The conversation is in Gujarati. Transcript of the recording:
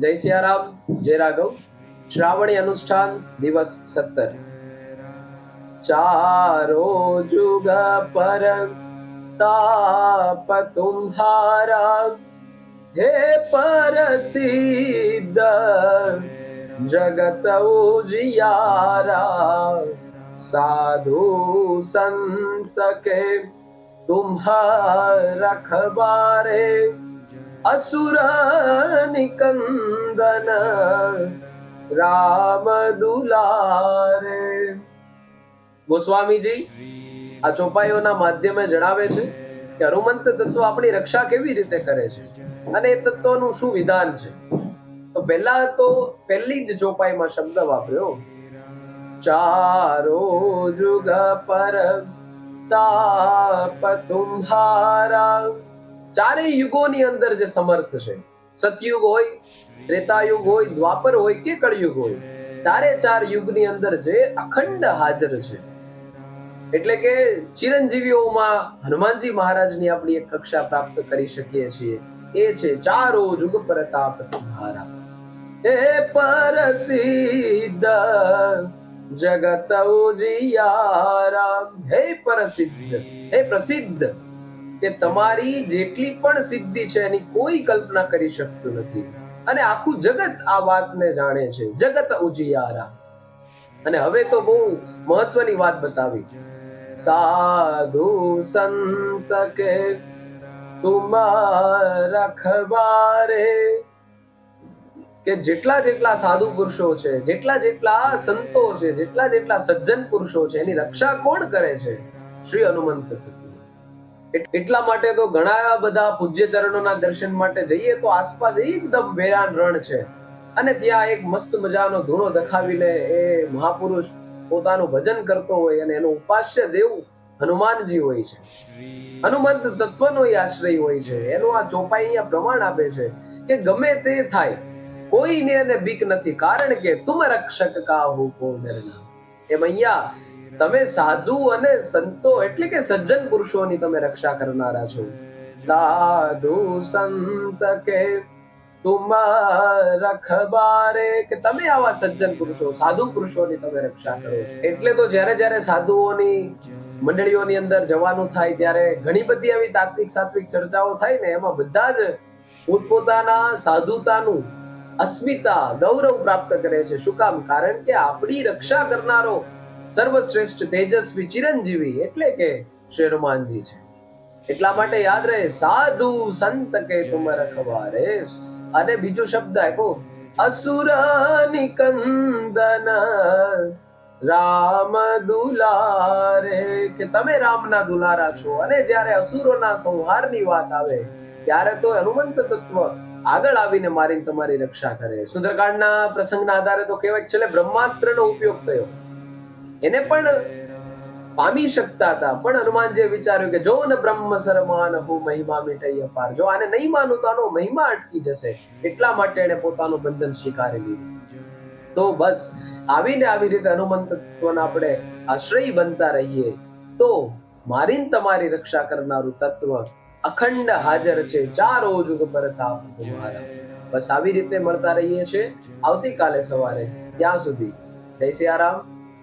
સિયારામ જય રાઘવ શ્રાવણી અનુષ્ઠાન દિવસ સત્તર ચારો જુગ પર તાપ તુમ્હારા હે પરસિદ્ધ જગત ઉજિયારા સાધુ સંત કે તુમ્હા રખબારે અસુર નિકંદન રામ દુલારે ગોસ્વામીજી આ ચોપાઈઓના માધ્યમે જણાવે છે કે હનુમંત તત્વ આપણી રક્ષા કેવી રીતે કરે છે અને એ તત્વનું શું વિધાન છે? તો પહેલા તો પહેલી જ ચોપાઈમાં શબ્દ વાપર્યો. ચારો જુગ પર તાપ તુમ્હારા ચારેય યુગોની અંદર જે સમર્થ છે, સતયુગ હોય, ત્રેતાયુગ હોય, દ્વાપર હોય કે કળયુગ હોય, ચારે ચાર યુગની અંદર જે અખંડ હાજર છે. એટલે કે ચિરંજીવીઓમાં હનુમાનજી મહારાજની આપણી એક કક્ષા પ્રાપ્ત કરી શકીએ છીએ. એ છે ચારો જુગ પ્રતાપ તુમ્હારા હે પરસિદ્ધ જગત ઉજિયારા હે પ્રસિદ્ધ હે પ્રસિદ્ધ કે તમારી જેટલી પણ સિદ્ધિ છે એની કોઈ કલ્પના કરી શકતું નથી. અને આખું જગત આ વાતને જાણે છે. જગત ઉજિયારા. અને હવે તો બહુ મહત્વની વાત બતાવી. સાધુ સંત કે તુમ રખબારે કે જેટલા જેટલા સાધુ પુરુષો છે, જેટલા જેટલા સંતો છે, જેટલા જેટલા સજ્જન પુરુષો છે, એની રક્ષા કોણ કરે છે? શ્રી હનુમંત એટલા માટે તો ઘણા બધા પૂજ્ય ચરણોના દર્શન માટે જઈએ તો આસપાસ એકદમ વેરાન રણ છે. અને ત્યાં એક મસ્ત મજાનો ધૂણો દખાવીને એ મહાપુરુષ પોતાનું ભજન કરતો હોય અને એનું ઉપાસ્ય દેવ હનુમાનજી હોય છે. હનુમંત તત્વનો એ આશ્રય હોય છે. એનું આ ચોપાઈ અહીંયા પ્રમાણ આપે છે કે ગમે તે થાય, કોઈને એને બીક નથી. કારણ કે તુમ રક્ષક કાહુ કો ડરના એમ અહીંયા તમે સાધુ અને સંતો એટલે કે સજ્જન પુરુષોની તમે રક્ષા કરનારા છો. સાધુ સંત કે રખબારે કે તમે આવા સજ્જન પુરુષો, સાધુ પુરુષોની તમે રક્ષા કરો એટલે તો જ્યારે જ્યારે સાધુઓની મંડળીઓની અંદર જવાનું થાય, ત્યારે ઘણી બધી આવી તાત્વિક સાત્વિક ચર્ચાઓ થાય ને, એમાં બધા જ પોતપોતાના સાધુતાનું અસ્મિતા, ગૌરવ પ્રાપ્ત કરે છે. શું કામ? કારણ કે આપણી રક્ષા કરનારો સર્વશ્રેષ્ઠ તેજસ્વી ચિરંજીવી એટલે કે શ્રી હનુમાનજી છે. એટલા માટે યાદ રહે, સાધુ સંત કે તુમ રખવારે અને બીજો શબ્દ આપ્યો અસુર નિકંદન રામ દુલારે. કે તમે રામના દુલારા છો અને જ્યારે અસુરોના સંહારની વાત આવે, ત્યારે તો હનુમંત તત્વ આગળ આવીને મારીને તમારી રક્ષા કરે. સુંદરકાંડના પ્રસંગના આધારે તો કહેવાય છેલ્લે બ્રહ્માસ્ત્રનો ઉપયોગ થયો. એને પણ પામી શકતા હતા. પણ હનુમાનજીએ વિચાર્યું કે જો ને બ્રહ્મ સરમાન હું મહિમા મિટઈ અપાર જો આને નહીં માનું તો આનો મહિમા અટકી જશે. એટલા માટે એને પોતાનું બંધન સ્વીકારી લીધું. તો બસ, આવીને આવી રીતે હનુમંત તત્વના આપણે આશ્રય બનતા રહીએ, તો મારીન તમારી રક્ષા કરનારું તત્વ અખંડ હાજર છે. ચારો જુગ પર તાપ તમારા બસ આવી રીતે મળતા રહીએ છીએ. આવતીકાલે સવારે, ત્યાં સુધી. જય સિયારામ.